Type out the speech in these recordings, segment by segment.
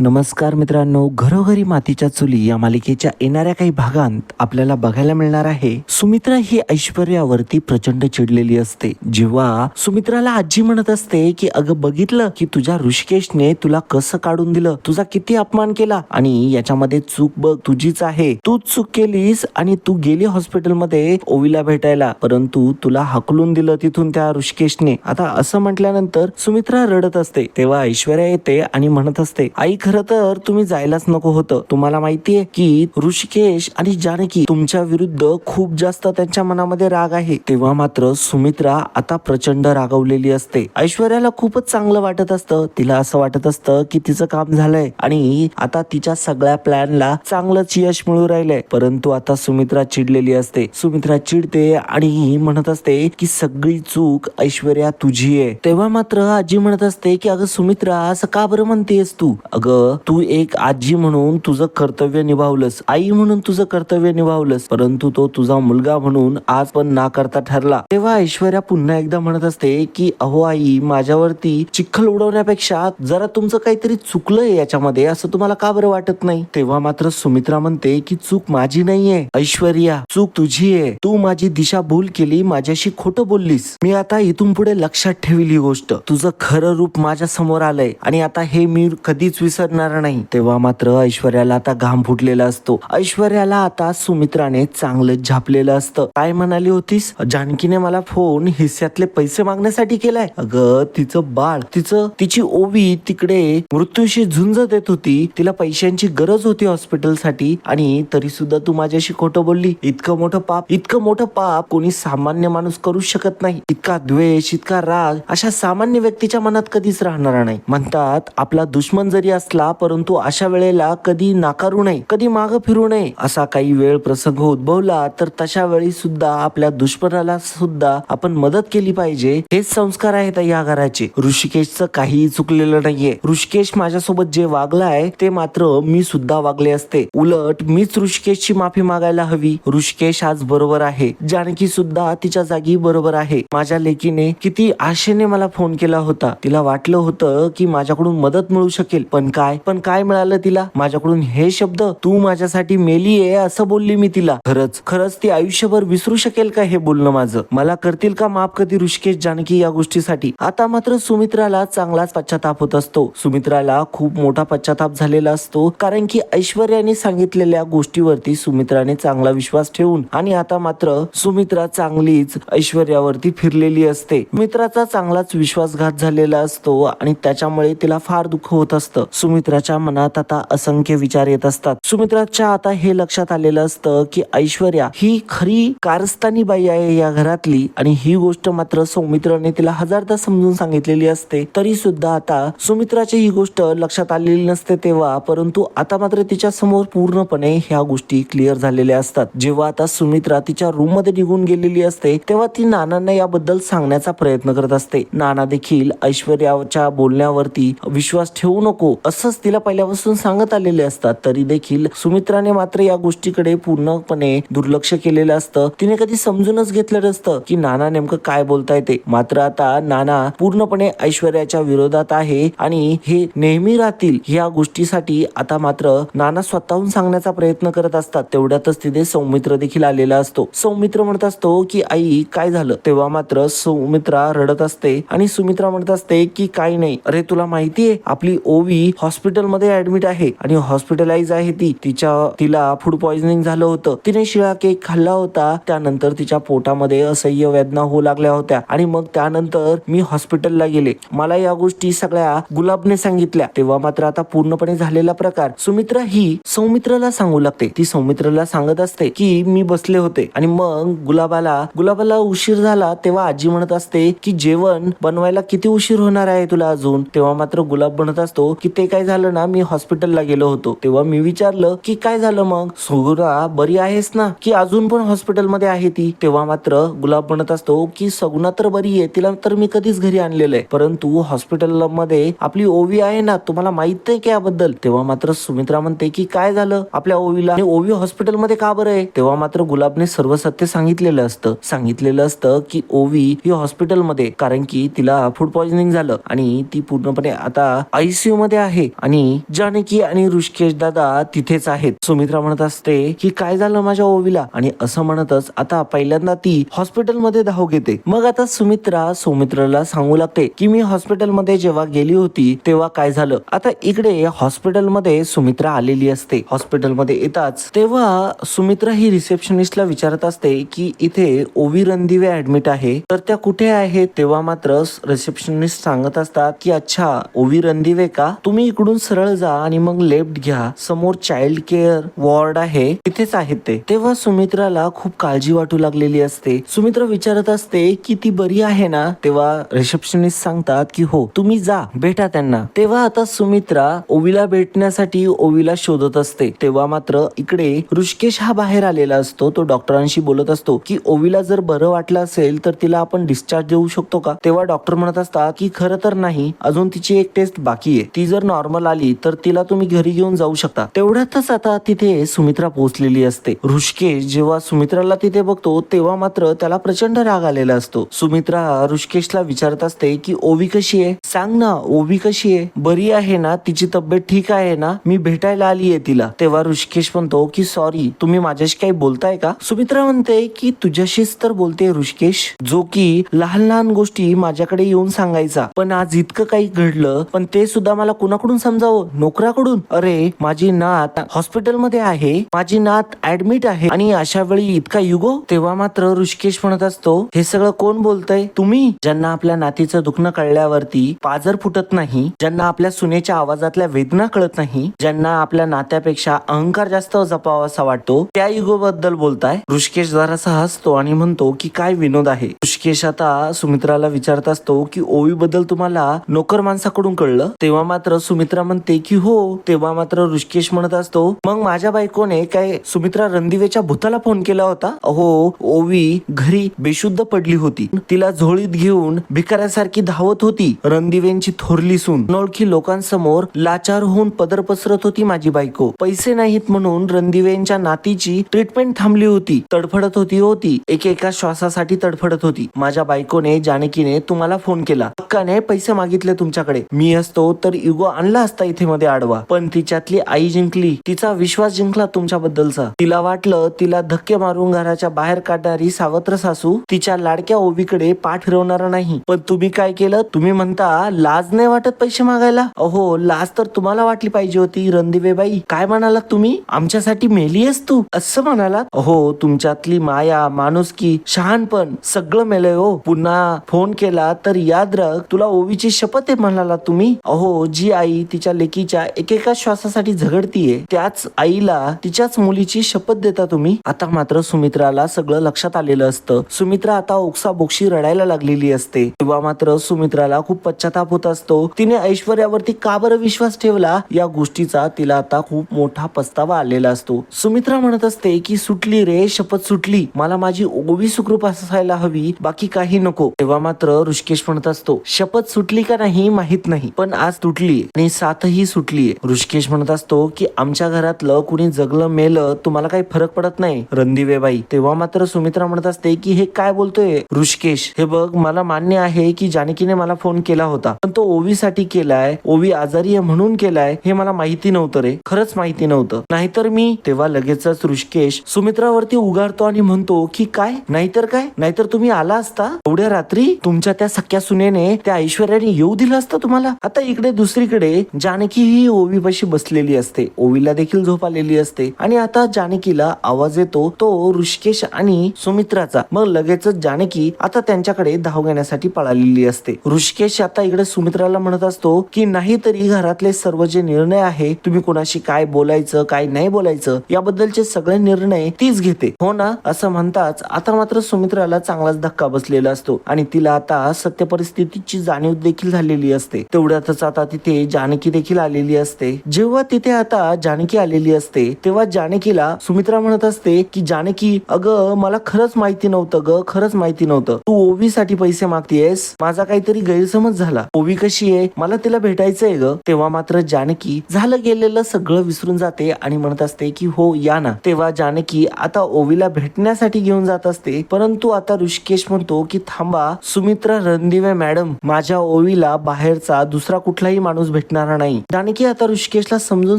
नमस्कार मित्रांनो घरोघरी मातीच्या चुली या मालिकेच्या येणाऱ्या काही भागांत आपल्याला बघायला मिळणार आहे सुमित्रा ही ऐश्वर्यावरती प्रचंड चिडलेली असते. जेव्हा सुमित्राला आजी म्हणत असते की अगं बघितलं की तुझ्या ऋषिकेशने तुला कसं काढून दिलं? तुझा किती अपमान केला? आणि याच्यामध्ये चूक बघ तुझीच आहे. तूच चूक केलीस आणि तू गेली हॉस्पिटलमध्ये ओवीला भेटायला. परंतु तुला हकलून दिलं तिथून त्या ऋषिकेशने. आता असं म्हटल्यानंतर सुमित्रा रडत असते. तेव्हा ऐश्वर्या येते आणि म्हणत असते आई खरं तर तुम्ही जायलाच नको होतं. तुम्हाला माहितीये की ऋषिकेश आणि जानकी तुमच्या विरुद्ध खूप जास्त त्यांच्या मनामध्ये राग आहे. तेव्हा मात्र सुमित्रा आता प्रचंड रागवलेली असते. ऐश्वर्याला खूपच चांगलं वाटत असतं. तिला असं वाटत असतं की तिचं काम झालंय आणि आता तिच्या सगळ्या प्लॅनला चांगलंच यश मिळू राहिलंय. परंतु आता सुमित्रा चिडलेली असते. सुमित्रा चिडते आणि म्हणत असते की सगळी चूक ऐश्वर्या तुझी आहे. तेव्हा मात्र आजी म्हणत असते की अगं सुमित्रा असं का बरं म्हणतेस तू? अगं तू एक आजी म्हणून तुझं कर्तव्य निभावलंस आई म्हणून तुझं कर्तव्य निभावलंस परंतु तो तुझा मुलगा म्हणून आज पण ना करता ठरला. तेव्हा ऐश्वर्या पुन्हा एकदा म्हणत असते की अहो आई माझ्यावरती चिखल उडवण्यापेक्षा जरा तुमचं काहीतरी चुकलंय याच्यामध्ये असं तुम्हाला का बरं वाटत नाही? तेव्हा मात्र सुमित्रा म्हणते की चूक माझी नाहीये ऐश्वर्या चूक तुझी आहे. तू माझी दिशा भूल केली माझ्याशी खोटं बोललीस. मी आता इथून पुढे लक्षात ठेवली ही गोष्ट. तुझं खरं रूप माझ्यासमोर आलंय आणि आता हे मी कधीच विसर विसरणार नाही. तेव्हा मात्र ऐश्वर्याला आता घाम फुटलेला असतो. ऐश्वर्याला आता सुमित्राने चांगलंच झापलेलं असतं. काय म्हणाली होतीस? जानकीने मला फोन हिस्स्यातले पैसे मागण्यासाठी केलाय. अगं तिचं बाळ तिचं तिची ओवी तिकडे मृत्यूशी झुंज देत होती. तिला पैशांची गरज होती हॉस्पिटलसाठी आणि तरी सुद्धा तू माझ्याशी खोटं बोलली. इतकं मोठं पाप इतकं मोठं पाप कोणी सामान्य माणूस करू शकत नाही. इतका द्वेष इतका राग अशा सामान्य व्यक्तीच्या मनात कधीच राहणार नाही. म्हणतात आपला दुश्मन जरी असला परंतु अशा वेळेला कधी नाकारू नये कधी माग फिरू नये असा काही वेळ प्रसंग उद्भवला तर तशा वेळी सुद्धा आपल्या दुश्मनाला सुद्धा आपण मदत केली पाहिजे. हेच संस्कार आहेत या घराचे. ऋषिकेशचं काहीही चुकलेलं नाहीये. ऋषिकेश माझ्यासोबत जे वागलाय ते मात्र मी सुद्धा वागले असते. उलट मीच ऋषिकेशची माफी मागायला हवी. ऋषिकेश आज बरोबर आहे. जानकी सुद्धा तिच्या जागी बरोबर आहे. माझ्या लेकीने किती आशेने मला फोन केला होता. तिला वाटलं होतं की माझ्याकडून मदत मिळू शकेल पण का काय पण काय मिळालं तिला? माझ्याकडून हे शब्द तू माझ्यासाठी मेली आहे असं बोलली मी तिला. खरंच खरंच ती आयुष्यभर विसरू शकेल का हे बोलणं माझं? मला करतील का माफ कधी ऋषिकेश जानकी या गोष्टीसाठी? आता मात्र सुमित्राला चांगलाच पश्चाताप होत असतो. सुमित्राला खूप मोठा पश्चाताप झालेला असतो कारण की ऐश्वर्याने सांगितलेल्या गोष्टीवरती सुमित्राने चांगला विश्वास ठेवून आणि आता मात्र सुमित्रा चांगलीच ऐश्वर्यावरती फिरलेली असते. मित्राचा चांगलाच विश्वासघात झालेला असतो आणि त्याच्यामुळे तिला फार दुःख होत असतं. सुमित्राच्या मनात आता असंख्य विचार येत असतात. सुमित्राच्या आता हे लक्षात आलेलं असतं की ऐश्वर्या ही खरी कारस्थानी बाई आहे या घरातली आणि ही गोष्ट मात्र सौमित्राने तिला हजारदा समजून सांगितलेली असते. तरी सुद्धा आता सुमित्राची ही गोष्ट लक्षात आलेली नसते तेव्हा परंतु आता मात्र तिच्या समोर पूर्णपणे ह्या गोष्टी क्लिअर झालेल्या असतात. जेव्हा आता सुमित्रा तिच्या रूममध्ये निघून गेलेली असते तेव्हा ती नानांना याबद्दल सांगण्याचा प्रयत्न करत असते. नाना देखील ऐश्वर्याच्या बोलण्यावरती विश्वास ठेवू नको असंच तिला पहिल्यापासून सांगत आलेले असतात. तरी देखील सुमित्राने मात्र या गोष्टीकडे पूर्णपणे दुर्लक्ष केलेलं असतं. तिने कधी समजूनच घेतलं नसतं की नाना नेमकं काय बोलताय ते. मात्र आता नाना पूर्णपणे ऐश्वर्याच्या विरोधात आहे आणि हे नेहमी राहतील या गोष्टीसाठी आता मात्र नाना स्वतःहून सांगण्याचा प्रयत्न करत असतात. तेवढ्यातच तिथे सौमित्र देखील आलेला असतो. सौमित्र म्हणत असतो की आई काय झालं? तेव्हा मात्र सौमित्रा रडत असते आणि सुमित्रा म्हणत असते की काही नाही. अरे तुला माहितीये आपली ओवी हॉस्पिटलमध्ये ऍडमिट आहे आणि हॉस्पिटलाइज आहे ती. तिच्या तिला फूड पॉइझनिंग झालं होतं. तिने शिळा केक खाल्ला होता. त्यानंतर तिच्या पोटामध्ये असह्य वेदना होऊ लागल्या होत्या. आणि मग त्यानंतर मी हॉस्पिटलला गेले. मला या गोष्टी सगळ्या गुलाबने सांगितल्या. तेव्हा मात्र आता पूर्णपणे झालेला प्रकार. सुमित्रा ही सौमित्राला सांगू लागते. ती सौमित्राला सांगत असते की मी बसले होते. आणि मग गुलाबाला गुलाबाला उशीर झाला तेव्हा आजी म्हणत असते की जेवण बनवायला किती उशीर होणार आहे तुला अजून? तेव्हा मात्र गुलाब म्हणत असतो की ते काय झालं ना मी हॉस्पिटलला गेलो होतो. तेव्हा मी विचारलं की काय झालं मग? सुगुणा बरी आहेस ना? की अजून पण हॉस्पिटलमध्ये आहे ती? तेव्हा मात्र गुलाब म्हणत असतो की सगुणा तर बरी आहे तिला तर मी कधीच घरी आणलेलं आहे. परंतु हॉस्पिटलमध्ये आपली ओवी आहे ना तुम्हाला माहीत नाही की याबद्दल? तेव्हा मात्र सुमित्रा म्हणते की काय झालं? आपल्या ओवीला ओवी हॉस्पिटलमध्ये का बरं आहे? तेव्हा मात्र गुलाबने सर्व सत्य सांगितलेलं असतं. सांगितलेलं असतं की ओवी ही हॉस्पिटलमध्ये कारण की तिला फूड पॉइझनिंग झालं आणि ती पूर्णपणे आता आयसीयू मध्ये आहे. आणि जानकी आणि ऋषिकेश दादा तिथेच आहेत. सुमित्रा म्हणत असते की काय झालं माझ्या ओवीला? आणि असं म्हणतच आता पहिल्यांदा ती हॉस्पिटलमध्ये धाव घेते. मग आता सुमित्रा सौमित्राला सांगू लागते की मी हॉस्पिटलमध्ये जेव्हा गेली होती तेव्हा काय झालं? आता इकडे हॉस्पिटलमध्ये सुमित्रा आलेली असते. हॉस्पिटलमध्ये येताच तेव्हा सुमित्रा ही रिसेप्शनिस्टला विचारत असते की इथे ओवी रणदिवे ऍडमिट आहे तर त्या कुठे आहेत? तेव्हा मात्र रिसेप्शनिस्ट सांगत असतात की अच्छा ओवी रणदिवे का? तुम्ही इकडून सरळ जा आणि मग लेफ्ट घ्या. समोर चाइल्ड केअर वॉर्ड आहे. तिथेच आहेत ते. तेव्हा सुमित्राला खूप काळजी वाटू लागलेली असते. सुमित्रा विचारत असते की ती बरी आहे ना? तेव्हा रिसेप्शनिस्ट सांगतात की हो तुम्ही जा भेटा त्यांना. तेव्हा आता सुमित्रा ओवीला भेटण्यासाठी ओवीला शोधत असते. तेव्हा मात्र इकडे ऋषिकेश हा बाहेर आलेला असतो. तो डॉक्टरांशी बोलत असतो की ओवीला जर बरं वाटलं असेल तर तिला आपण डिस्चार्ज देऊ शकतो का? तेव्हा डॉक्टर म्हणत असतात की खरं तर नाही. अजून तिची एक टेस्ट बाकी आहे. ती जर नॉर्मल आली तर तिला तुम्ही घरी घेऊन जाऊ शकता. तेवढ्यातच आता तिथे सुमित्रा पोहोचलेली असते. ऋषिकेश जेव्हा सुमित्राला तिथे बघतो तेव्हा मात्र त्याला प्रचंड राग आलेला असतो. सुमित्रा ऋषिकेशला विचारत असते की ओवी कशी आहे? सांग ना ओवी कशी आहे? बरी आहे ना? तिची तब्येत ठीक आहे ना? मी भेटायला आली आहे तिला. तेव्हा ऋषिकेश म्हणतो की सॉरी तुम्ही माझ्याशी काही बोलताय का? सुमित्रा म्हणते की तुझ्याशीच तर बोलते ऋषिकेश जो की लहान लहान गोष्टी माझ्याकडे येऊन सांगायचा. पण आज इतकं काही घडलं पण ते सुद्धा मला कुणाकडून समजावं. नोकराकडून. अरे माझी नात हॉस्पिटलमध्ये आहे. माझी नात ऍडमिट आहे. आणि अशा वेळी इतका युगो? तेव्हा मात्र ऋषिकेश म्हणत असतो हे सगळं कोण बोलतय? तुम्ही? ज्यांना आपल्या नातीचं दुखणं कळल्यावरती पाजर फुटत नाही ज्यांना आपल्या सुनेच्या आवाजातल्या वेदना कळत नाही ज्यांना आपल्या नात्यापेक्षा अहंकार जास्त जपावासा वाटतो त्या युगो बद्दल बोलताय. ऋषिकेश जरासा हसतो आणि म्हणतो की काय विनोद आहे? ऋषिकेश आता सुमित्राला विचारत असतो की ओवी बद्दल तुम्हाला नोकर माणसाकडून कळलं? तेव्हा मात्र सुमित्रा म्हणते की हो तेव्हा मात्र ऋषिकेश म्हणत असतो. मग माझ्या बायकोने काय सुमित्रा रणदिवेच्या भूताला फोन केला होता? हो ओवी घरी बेशुद्ध पडली होती. तिला झोळीत घेऊन भिकाऱ्यासारखी धावत होती. रणदिवेंची थोरली सून. अनोळखी लोकांसमोर लाचार होऊन पदर पसरत होती माझी बायको. पैसे नाहीत म्हणून रणदिवेंच्या नातीची ट्रीटमेंट थांबली होती. तडफडत होती होती. एकेका श्वासासाठी तडफडत होती. माझ्या बायकोने जानकीने तुम्हाला फोन केला. हक्काने पैसे मागितले तुमच्याकडे. मी असतो तर युगो आणला असता इथे मध्ये आडवा. पण तिच्यातली आई जिंकली. तिचा विश्वास जिंकला तुमच्याबद्दलचा. तिला वाटलं तिला धक्के मारून घराच्या बाहेर काढणारी सावत्र सासू तिच्या लाडक्या ओबीकडे पाठ फिरवणार नाही. पण तुम्ही काय केलं? तुम्ही म्हणता लाज नाही वाटत पैसे मागायला? अहो लाज तर तुम्हाला वाटली पाहिजे होती रणदिवेबाई काय म्हणालात तुम्ही? आमच्यासाठी मेलीयस तू. असं म्हणालात? अहो तुमच्यातली माया माणुसकी शहाणपण सगळं मेलंय हो. पुन्हा फोन केला तर याद रख तुला ओवीची शपथ आहे म्हणाला तुम्ही. अहो जी आई आई तिच्या लेकीच्या एकेका श्वासासाठी झगडतीये. त्याच आईला तिच्याच मुलीची शपथ देता तुम्ही? आता मात्र सुमित्राला सगळं लक्षात आलेलं असतं. सुमित्रा आता ओक्सा बोक्षी रडायला लागलेली असते. तेव्हा मात्र सुमित्राला खूप पश्चाताप होत असतो. तिने ऐश्वर्यावरती का बरं विश्वास ठेवला? या गोष्टीचा तिला आता खूप मोठा पस्तावा आलेला असतो. सुमित्रा म्हणत असते की सुटली रे शपथ सुटली. मला माझी ओवी सुखरूप असायला हवी. बाकी काही नको. तेव्हा मात्र ऋषिकेश म्हणत असतो शपथ सुटली का नाही? माहीत नाही. पण आज तुटली आणि साथही सुटलीये. ऋषिकेश म्हणत असतो की आमच्या घरातलं कुणी जगलं मेलं तुम्हाला काही फरक पडत नाही. रणदिवेबाई. तेव्हा मात्र सुमित्रा म्हणत असते की हे काय बोलतोय? ऋषिकेश हे बघ मला मान्य आहे की जानकीने मला फोन केला होता. पण तो ओवीसाठी केलाय ओवी आजारी आहे म्हणून केलाय हे मला माहिती नव्हतं रे. खरंच माहिती नव्हतं. नाहीतर मी तेव्हा लगेचच ऋषिकेश सुमित्रावरती उगारतो आणि म्हणतो की काय? नाहीतर काय? नाहीतर तुम्ही आला असता? एवढ्या रात्री तुमच्या त्या सख्या सुनेने त्या ऐश्वर्याने येऊ दिलं असतं तुम्हाला? आता इकडे दुसरीकडे जानकी ही ओवीपाशी बसलेली असते. ओवीला देखील झोप आलेली असते. आणि आता जानकीला आवाज येतो तो ऋषिकेश आणि सुमित्राचा. मग लगेचच जानकी आता त्यांच्याकडे धाव घेण्यासाठी पळालेली असते. ऋषिकेश आता इकडे सुमित्राला म्हणत असतो की नाहीतरी घरातले सर्व जे निर्णय आहे तुम्ही कोणाशी काय बोलायचं काय नाही बोलायचं याबद्दलचे सगळे निर्णय तीच घेते. हो ना? असं म्हणताच आता मात्र सुमित्राला चांगलाच धक्का बसलेला असतो. आणि तिला आता सत्य परिस्थितीची जाणीव देखील झालेली असते. तेवढ्यातच आता तिथे जानकी देखील आलेली असते. जेव्हा तिथे आता जानकी आलेली असते तेव्हा जानकीला सुमित्रा म्हणत असते की जानकी अगं मला खरंच माहिती नव्हतं ग खरंच माहिती नव्हतं. तू ओवी साठी पैसे मागतेयस? माझा काहीतरी गैरसमज झाला. ओवी कशी आहे? मला तिला भेटायचंय ग. तेव्हा मात्र जानकी झालं गेलेलं सगळं विसरून जाते आणि म्हणत असते की हो या ना. तेव्हा जानकी आता ओवीला भेटण्यासाठी घेऊन जात असते. परंतु आता ऋषिकेश म्हणतो की थांबा सुमित्रा रणदिवे मॅडम माझ्या ओवीला बाहेरचा दुसरा कुठलाही माणूस भेटणार ऐकणार नाही. जानकी आता ऋषिकेशला समजून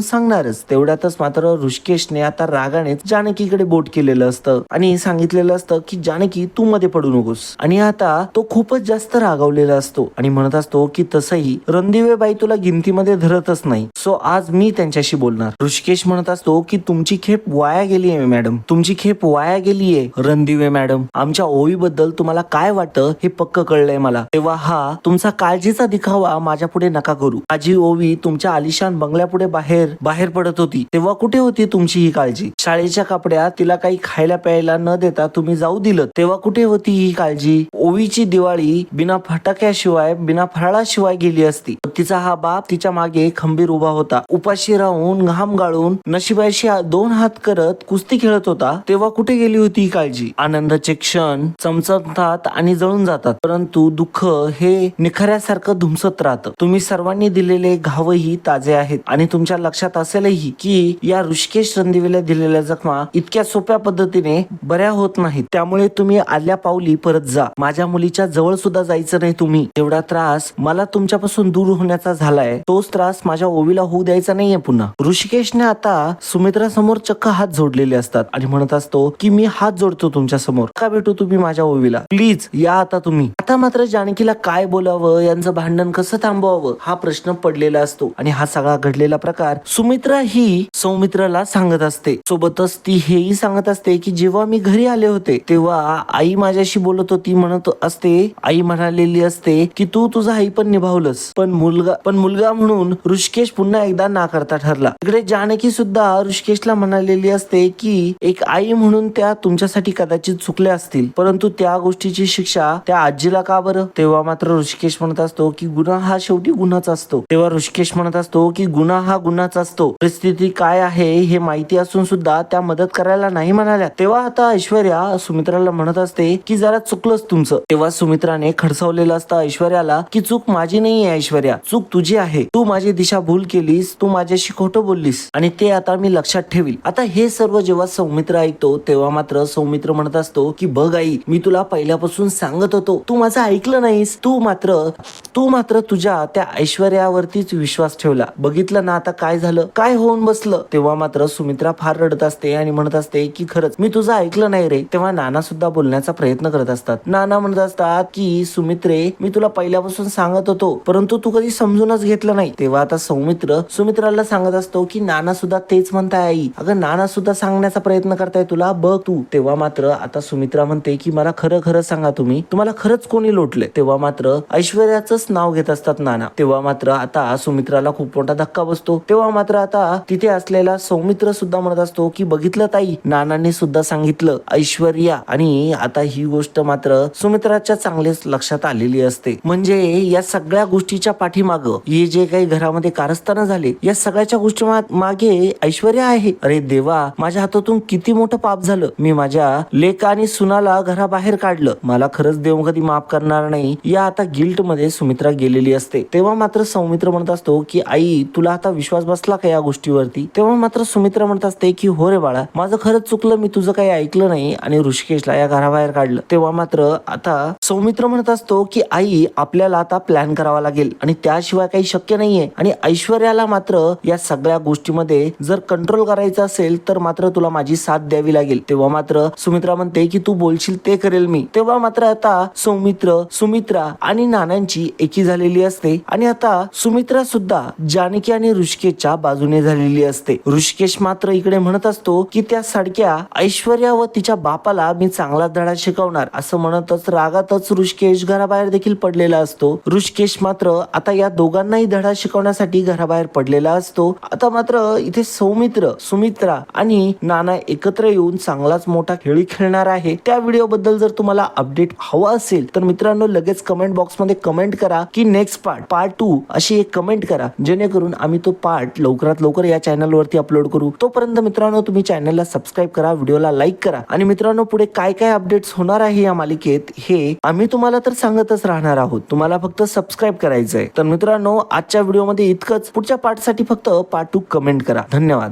सांगणारच. तेवढ्यातच मात्र ऋषिकेशने आता रागाने जानकीकडे बोट केलेलं असतं. आणि सांगितलेलं असतं की जानकी तू मध्ये पडू नकोस. आणि आता तो खूपच जास्त रागावलेला असतो आणि म्हणत असतो की तसंही रणदिवेबाई तुला गिनतीमध्ये धरतच नाही. सो आज मी त्यांच्याशी बोलणार. ऋषिकेश म्हणत असतो की तुमची खेप वाया गेली आहे मॅडम. तुमची खेप वाया गेली आहे रणदिवे मॅडम. आमच्या ओवीबद्दल तुम्हाला काय वाटतं हे पक्क कळलंय मला. तेव्हा हा तुमचा काळजीचा दिखावा माझ्या पुढे नका करू. माझी ओवी तुमच्या आलिशान बंगल्यापुढे बाहेर बाहेर पडत होती. तेव्हा कुठे होती तुमची ही काळजी? शाळेच्या कपड्यात तिला काही खायला प्यायला न देता तुम्ही जाऊ दिलं. तेव्हा कुठे होती ही काळजी? ओवीची दिवाळी बिना फटाक्याशिवाय बिना फराळाशिवाय गेली असती. तिचा हा बाप तिच्यामागे खंबीर उभा होता. उपाशी राहून घाम गाळून नशिबाशी दोन हात करत कुस्ती खेळत होता. तेव्हा कुठे गेली होती ही काळजी? आनंदाचे क्षण चमचमतात आणि जळून जातात. परंतु दुःख हे निखऱ्यासारखं धुमसत राहतं. तुम्ही सर्वांनी दिलेले घावही ताजे आहेत. आणि तुमच्या लक्षात असेलही की या ऋषिकेश रणदेवीला दिलेल्या जखमा इतक्या सोप्या पद्धतीने बऱ्या होत नाहीत. त्यामुळे तुम्ही आल्या पावली परत जा. माझ्या मुलीच्या जवळ सुद्धा जायचं नाही तुम्ही. एवढा त्रास मला तुमच्यापासून दूर होण्याचा झालाय तोच त्रास माझ्या ओवीला होऊ द्यायचा नाहीये पुन्हा. ऋषिकेशने आता सुमित्रा समोर चक्क हात जोडलेले असतात. आणि म्हणत असतो की मी हात जोडतो तुमच्यासमोर का भेटू तुम्ही माझ्या ओवीला. प्लीज या आता तुम्ही. आता मात्र जानकीला काय बोलावं? यांचं भांडण कसं थांबवावं? हा प्रश्न पडले पडलेला असतो. आणि हा सगळा घडलेला प्रकार सुमित्रा ही सौमित्राला सांगत असते. सोबतच ती हेही सांगत असते की जेव्हा मी घरी आले होते तेव्हा आई माझ्याशी बोलत होती म्हणत असते आई म्हणालेली असते की तू तुझा आई पण निभावलंस. पण मुलगा पण मुलगा म्हणून ऋषिकेश पुन्हा एकदा नाकारता ठरला. इकडे जानकी सुद्धा ऋषिकेशला म्हणालेली असते की एक आई म्हणून त्या तुमच्यासाठी कदाचित चुकल्या असतील. परंतु त्या गोष्टीची शिक्षा त्या आजीला का बरं? तेव्हा मात्र ऋषिकेश म्हणत असतो की गुन्हा हा शेवटी गुन्हाच असतो. तेव्हा ऋषिकेश म्हणत असतो की गुन्हा हा गुन्हाच असतो. परिस्थिती काय आहे हे माहिती असून सुद्धा त्या मदत करायला नाही म्हणाल्या. तेव्हा आता ऐश्वर्या सुमित्राला म्हणत असते की जरा चुकलंच तुमचं. तेव्हा सुमित्राने खडसावलेलं असतं ऐश्वर्याला की चूक माझी नाही आहे ऐश्वर्या. चूक तुझी आहे. तू माझी दिशा भूल केलीस. तू माझ्याशी खोटं बोललीस. आणि ते आता मी लक्षात ठेवील. आता हे सर्व जेव्हा सौमित्र ऐकतो तेव्हा मात्र सौमित्र म्हणत असतो की बघ आई मी तुला पहिल्यापासून सांगत होतो. तू माझं ऐकलं नाहीस. तू मात्र तू मात्र तुझ्या त्या तीच विश्वास ठेवला. बघितलं ना आता काय झालं? काय होऊन बसलं? तेव्हा मात्र सुमित्रा फार रडत असते आणि म्हणत असते की खरंच मी तुझं ऐकलं नाही रे. तेव्हा नाना सुद्धा बोलण्याचा प्रयत्न करत असतात. नाना म्हणत असतात की सुमित्रे मी तुला पहिल्यापासून सांगत होतो परंतु तू कधी समजूनच घेतलं नाही. तेव्हा आता सौमित्र सुमित्राला सांगत असतो की नाना सुद्धा तेच म्हणताय आई. अगं नाना सुद्धा सांगण्याचा प्रयत्न करताय तुला? बघ तू. तेव्हा मात्र आता सुमित्रा म्हणते की मला खरं खरं सांगा तुम्ही. तुम्हाला खरंच कोणी लोटले तेव्हा मात्र ऐश्वर्याचंच नाव घेत असतात नाना. तेव्हा मात्र आता सुमित्राला खूप मोठा धक्का बसतो. तेव्हा मात्र आता तिथे असलेला सौमित्र सुद्धा म्हणत असतो की बघितलं ताई नानांनी सुद्धा सांगितलं ऐश्वर्या. आणि आता ही गोष्ट मात्र सुमित्राच्या चांगलेच लक्षात आलेली असते. म्हणजे या सगळ्या गोष्टीच्या पाठीमाग हे जे काही घरामध्ये कारस्थानं झाले या सगळ्याच्या गोष्टी मा- मागे ऐश्वर्या आहे. अरे देवा माझ्या हातातून किती मोठं पाप झालं. मी माझ्या लेखा आणि सुनाला घराबाहेर काढलं. मला खरंच देव कधी माफ करणार नाही या आता गिल्टमध्ये सुमित्रा गेलेली असते. तेव्हा मात्र सौमित्र म्हणत असतो की आई तुला आता विश्वास बसला का या गोष्टीवरती? तेव्हा मात्र सुमित्रा म्हणत असते की हो रे बाळा माझं खरंच चुकलं मी तुझं काही ऐकलं नाही. आणि ऋषिकेशला या घराबाहेर काढलं. तेव्हा मात्र आता सौमित्र म्हणत असतो की आई आपल्याला आता प्लॅन करावा लागेल आणि त्याशिवाय काही शक्य नाहीये. आणि ऐश्वर्याला मात्र या सगळ्या गोष्टीमध्ये जर कंट्रोल करायचं असेल तर मात्र तुला माझी साथ द्यावी लागेल. तेव्हा मात्र सुमित्रा म्हणते की तू बोलशील ते करेल मी. तेव्हा मात्र आता सौमित्र सुमित्रा आणि नानांची एकी झालेली असते. आणि आता सुमित्रा सुद्धा जानकी आणि ऋषिकेशच्या बाजूने झालेली असते. ऋषिकेश मात्र इकडे म्हणत असतो की त्या सडक्या ऐश्वर्या व तिच्या बापाला मी चांगला धडा शिकवणार असं म्हणतच रागातच ऋषिकेश घराबाहेर देखील पडलेला असतो. ऋषिकेश मात्र आता या दोघांनाही धडा शिकवण्यासाठी घराबाहेर पडलेला असतो. आता मात्र इथे सौमित्र सुमित्रा आणि नाना एकत्र येऊन चांगलाच मोठा खेळी खेळणार आहे. त्या व्हिडिओ बद्दल जर तुम्हाला अपडेट हवा असेल तर मित्रांनो लगेच कमेंट बॉक्समध्ये कमेंट करा की नेक्स्ट पार्ट पार्ट टू अशी एक कमेंट करा. जेणेकरून आम्ही तो पार्ट लवकरात लवकर या चॅनलवरती अपलोड करू. तोपर्यंत मित्रांनो तुम्ही चॅनलला सबस्क्राईब करा व्हिडिओला लाईक करा. आणि मित्रांनो पुढे काय काय अपडेट्स होणार आहे या मालिकेत हे आम्ही तुम्हाला तर सांगतच राहणार आहोत. तुम्हाला फक्त सबस्क्राईब करायचंय. तर मित्रांनो आजच्या व्हिडिओमध्ये इतकंच. पुढच्या पार्टसाठी फक्त पार्ट टू कमेंट करा. धन्यवाद.